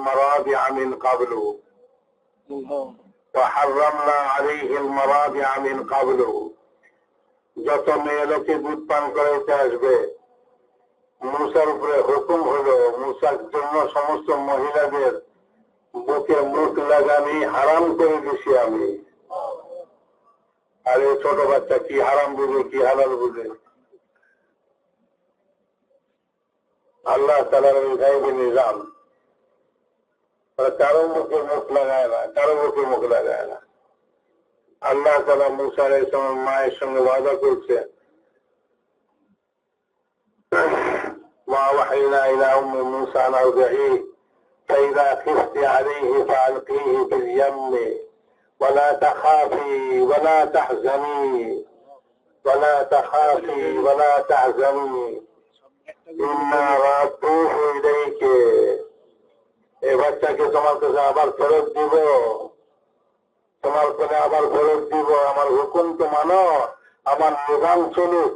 المرابع من قبل وحرمنا عليه المرابع من قبل যত মেয়ে লোকে দুধ পান করাইতে আসবে মুসার উপরে হুকুম হলো মুসার জন্য সমস্ত মহিলাদের বুকে মুখ লাগানি হারাম করে দিছি আমি আর এই ছোট বাচ্চা কি হারাম বুঝে কি হালাল বুঝে আল্লাহ তালার গাইবে নিজাম কারো মুখে মুখ লাগায় না কারো মুখে মুখ লাগায় না আল্লাহ তালা মুসার সময় মায়ের সঙ্গে ওয়াদা করছে ما وحينا إلى أم موسى أن أرضعيه فإذا خفت عليه فألقيه في اليم ولا تخافي ولا تحزني ولا تخافي ولا تحزني إنا رادوه إليك এই বাচ্চাকে তোমার কাছে আবার ফেরত দিব। তোমার কাছে আবার ফেরত দিব। আমার হুকুম তো মানো, আমার নিজাম চলুক।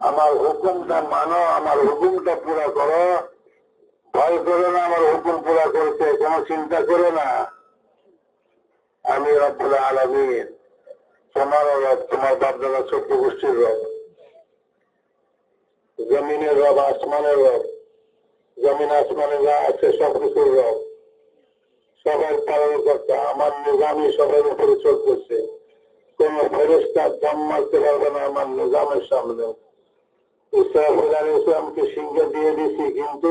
আমার হুকুমটা মানো, আমার হুকুমটা পুরা করো। ভয় করো না, আমার হুকুম পুরা করতে কোনো চিন্তা করো না। আমি রব্বুল আলমীর তোমারও রব, তোমার বাপদাদা ছোট্ট গোষ্ঠীর রব। জমিনের রব, আসমানের রব। জমিন আসমানে যা আছে সব কিছুর রব। সবার পালন করতে আমার নিজামই সবার উপরে চলতেছে কোন ফেরস্তা দম মারতে পারবে না আমার নিজামের সামনে। ইসরাফিল আলী ইসলামকে সিংহে দিয়ে দিছি, কিন্তু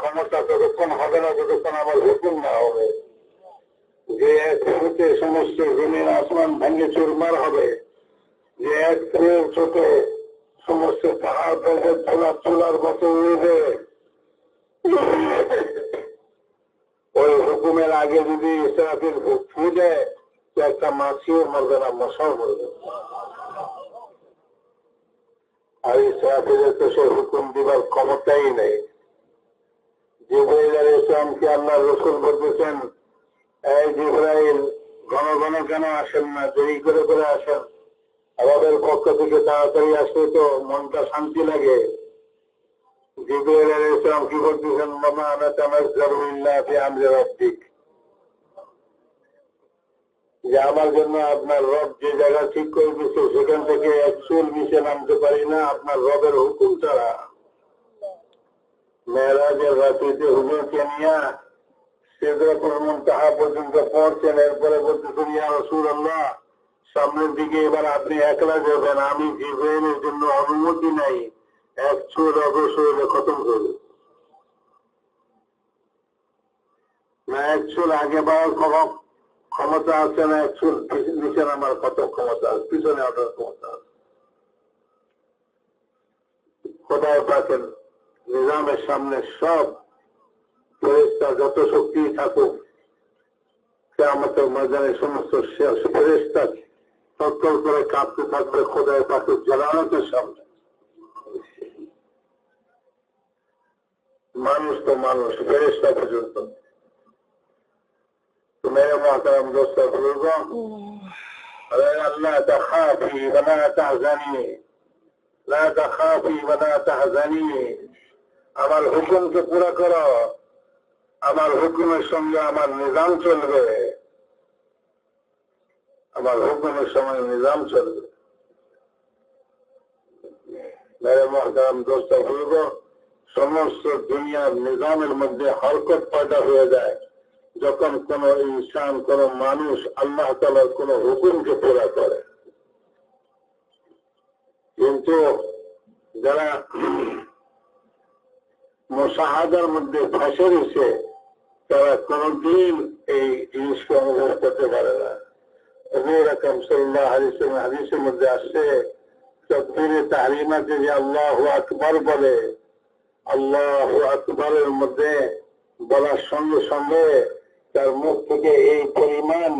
ক্ষমতা ততক্ষণ হবে না যতক্ষণ আমার হুকুম না হবে। যে এক ফুটে সমস্ত জমিন আসমান ভেঙে চুরমার হবে, যে এক ফুলের চোখে সমস্ত পাহাড় ভেঙে চোলা চোলার মতো উড়বে ওই হুকুমের আগে যদি ইসরাফিল ফু দেয় তো একটা মাছিও মরবে না, মশাও মরবে আর ইসরাফিলের তো সে হুকুম দিবার ক্ষমতাই নেই। জিব্রাইল আলী ইসলামকে আল্লাহ রসুল বলতেছেন, এই জিব্রাইল, ঘন ঘন কেন আসেন না? দেরি করে করে আসেন? আমাদের পক্ষ থেকে তাড়াতাড়ি আসলে তো মনটা শান্তি লাগে। কি রাব্বিক। যে আমার জন্য আপনার রব যে জায়গা ঠিক করে দিচ্ছে সেখান থেকে এক চুল নিচে নামতে পারি না, আপনার রবের হুকুম ছাড়া। মেয়েরাজের রাত্রিতে হুজুরকে নিয়ে মুনতাহা পর্যন্ত পৌঁছেন এরপরে বলতেছেন, ইয়া রাসূলুল্লাহ সামনের দিকে এবার আপনি একলা যাবেন। আমি জিব্রাইলের জন্য অনুমতি নাই। এক চুল অবশ্যই খতম করবে। না, এক চুল আগে বাড়ার ক্ষমতা আছে না, এক চুল নিচে নামার কত ক্ষমতা আছে? পিছনে ওঠার ক্ষমতা আছে। কোথায় পাচ্ছেন নিজামের সামনে সব ফেরেস্তা যত শক্তি থাকুক সে আমাদের ময়দানে সমস্ত ফেরেস্তা তত্তর করে কাঁপতে থাকবে খোদায় পাকে জানানোর সামনে মানুষ তো মানুষ ফেরেস্তা পর্যন্ত তো মেরে মহতারাম দোস্ত বলবো لا تخافي ولا تحزني لا تخافي ولا تحزني আমার হুকুমকে পুরা করো আমার হুকুমের সঙ্গে আমার নিজাম চলবে আমার হুকুমের সময় নিজাম চলবে মেরে মহতারাম দোস্ত বলব সমস্ত দুনিয়ার নিজামের মধ্যে হরকত পয়দা হয়ে যায়। যখন কোন ইনসান, কোন মানুষ আল্লাহ তালার কোন হুকুমকে পুরা করে। কিন্তু যারা মশাহাদার মধ্যে ফাঁসে রয়েছে, তারা কোনদিন এই জিনিসকে অনুভব করতে পারে না। তার মুখ থেকে এই পরিমাণ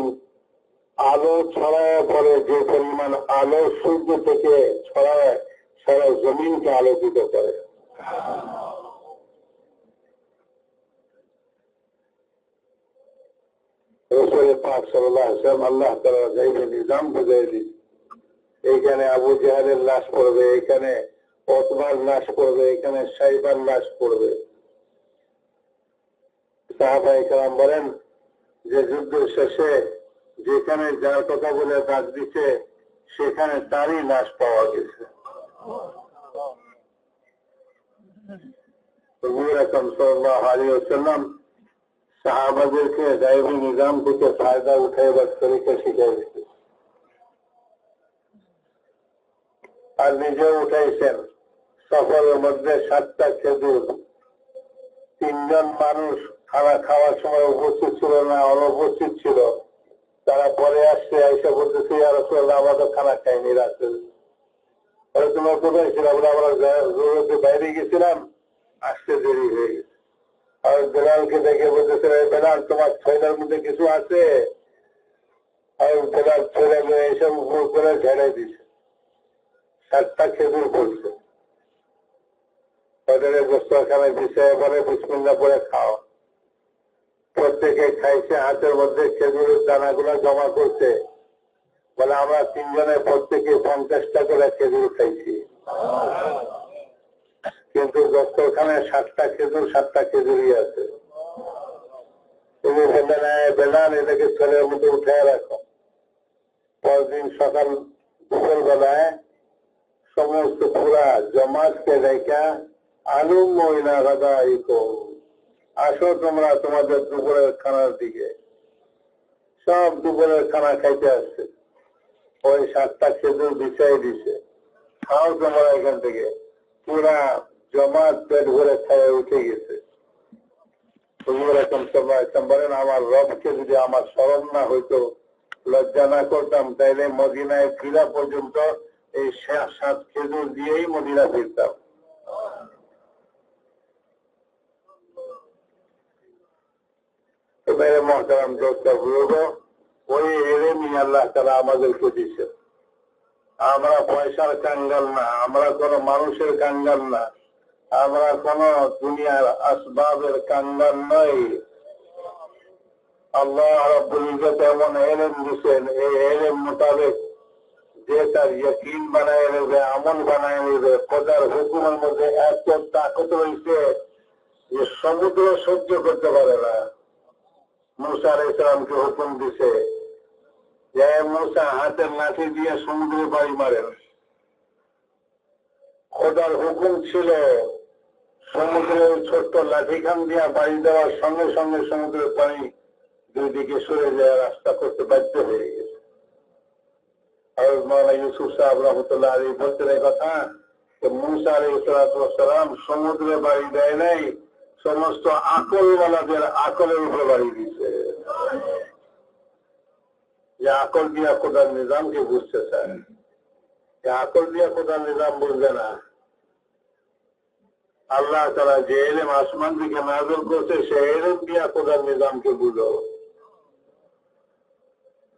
আলো ছড়ায় পরে যে পরিমাণ আলো সূর্য থেকে ছড়ায়, সারা জমিনকে আলোকিত করে। রসুল পাক সাল্লাহ আল্লাহ নিজাম বুঝাই এইখানে আবু জাহালের লাশ পড়বে এখানে অতবার নাশ করবে এখানে সাইবার নাশ করবে সাহাবাই কালাম বলেন যে যুদ্ধ শেষে যেখানে যার কথা বলে ডাক দিচ্ছে সেখানে তারই নাশ পাওয়া গেছে। ওয়াসাল্লাম সাহাবাদেরকে গায়েবী নিজাম থেকে ফায়দা উঠাইবার তরিকা শিখিয়ে দিতে আর নিজেও উঠাইছেন। সফরের মধ্যে সাতটা খেজুর। তিনজন মানুষ খানা খাওয়ার সময় উপস্থিত ছিল না, অনুপস্থিত ছিল। তারা পরে আসছে, এসে বলতেছে আর আমাদের খানা খাইনি রাত্রে। তোমার কোথায় ছিল আমরা আমরা বাইরে গেছিলাম, আসতে দেরি হয়ে গেছে। দেখে বলতেছে, "এই বেলাল, তোমার ছয়টার মধ্যে কিছু আছে? আর এইসব উপর করে ঝেড়ে দিছে। সাতটা খেজুর গোস্তখানে বিষয়ে পরে বিসমিল্লা করে খাও। প্রত্যেকে খাইছে, হাতের মধ্যে খেজুরের দানাগুলো জমা করছে। বলে, আমরা তিনজনে প্রত্যেকে পঞ্চাশটা করে খেজুর খাইছি। কিন্তু দস্তরখানে সাতটা খেজুর সাতটা খেজুরই আছে। "এই বেলাল এটাকে ছেলের উঠে রাখো। পরদিন সকাল সমস্ত পুরা দেখা আলু আসো তোমরা তোমাদের দুপুরের খানার দিকে। সব দুপুরের খানা খাইতে আসছে। ওই সাতটা খেজুর বিছাই দিছে। খাও তোমরা এখান থেকে। পুরা জমাত পেট ভরে খায়, উঠে গেছে। বলেন, আমার রবকে যদি আমার স্মরণ না হইতো, লজ্জা না করতাম, তাইলে মদিনায় ফিরা পর্যন্ত এই সাত খেজুর দিয়েই মদিনা ফিরতাম। আমরা পয়সার কাঙ্গাল না, আমরা কোন মানুষের কাঙ্গাল না। আমরা কোন দুনিয়ার আসবাবের কাঙ্গাল নই। আল্লাহ রব্বুল ইজ্জত এমন এলেম দিছেন, এই এলেম মোতাবেক যে তার ইয়কিন বানায় নেবে, আমল বানায় নেবে, খোদার হুকুমের মধ্যে এত তাকত রয়েছে যে সমুদ্র সহ্য করতে পারে না। মুসা আলাইহিস সালামকে হুকুম দিছে যে মুসা, হাতের লাঠি দিয়ে সমুদ্রে বাড়ি মারেন। খোদার হুকুম ছিল সমুদ্রের ছোট্ট লাঠিখান দিয়া বাড়ি দেওয়ার সঙ্গে সঙ্গে সমুদ্রের পানি দুই দিকে সরে যায়, রাস্তা করতে বাধ্য হয়ে গেছে। আর মাওলানা ইউসুফ সাহেব রহমতুল্লাহ আলী বলতেন কথা সালাম সমুদ্রে বাড়ি দেয় নাই, সমস্ত আকলওয়ালাদের আকলের উপরে বাড়ি দিছে। যে আকল দিয়া খোদার নিজামকে বুঝতে চায় আকল দিয়া খোদার নিজাম বুঝবে না। আল্লাহ তারা যে এলেম আসমান দিকে নাজল করছে, সে এলেম দিয়া খোদার নিজামকে বুঝো।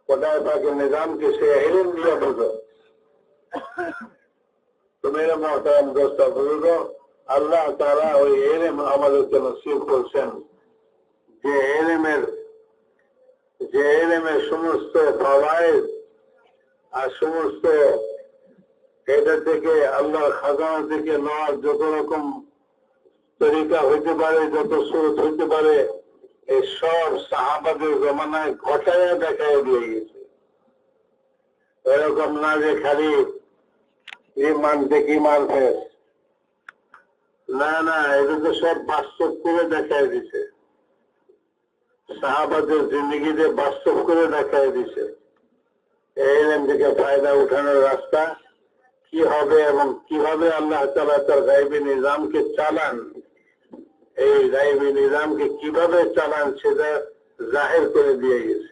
খোদায় পাকের নিজামকে সে এলেম দিয়া বুঝো। তো মেরে মহতারাম দোস্তা বুঝো আল্লাহ তারা ওই এলেম আমাদেরকে নসিব করছেন। যে এলেমের যে এলেমের সমস্ত ফওয়ায়েদ আর সমস্ত এটা থেকে আল্লাহ খাজানা থেকে নেওয়ার যত রকম তরিকা হইতে পারে, যত স্রোত হইতে পারে এই সব সাহাবাদের জমানায় ঘটাইয়া দেখায় দিয়ে গেছে। এরকম না যে খালি ইমান দেখি মান না না, এটা তো সব বাস্তব করে দেখায় দিছে। সাহাবাদের জিন্দগিতে বাস্তব করে দেখায় দিছে। এই এলেম থেকে ফায়দা উঠানোর রাস্তা কি হবে এবং কীভাবে আল্লাহ তালা তার গাইবী নিজামকে চালান এই গাইবী নিজামকে কীভাবে চালান সেটা জাহের করে দিয়ে গেছে।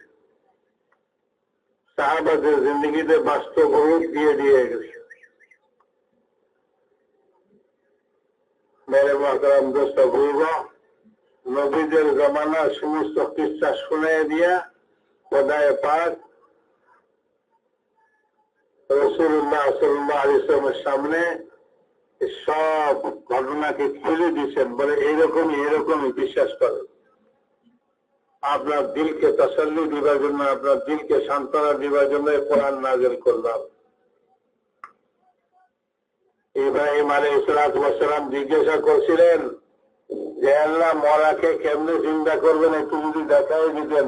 সাহাবাদের জিন্দগিতে বাস্তব রূপ দিয়ে দিয়ে গেছে। মেরে মহতরাম দোস্ত বুঝব নবীদের জমানা সমস্ত কিস্সা শুনে দিয়া খোদায় পাক রসুল্লাহ সাল্লাহ আলিসের সামনে সব ঘটনাকে খুলে দিচ্ছেন বলে এইরকমই এরকমই বিশ্বাস করেন আপনার দিলকে তসল্লি দিবার জন্য, আপনার দিলকে সান্ত্বনা দিবার জন্য কোরআন নাজেল করলাম। ইব্রাহিম আলী ইসলাতাম জিজ্ঞাসা করছিলেন যে, আল্লাহ মরাকে কেমনে চিন্তা করবেন? একটু যদি দেখাই দিতেন।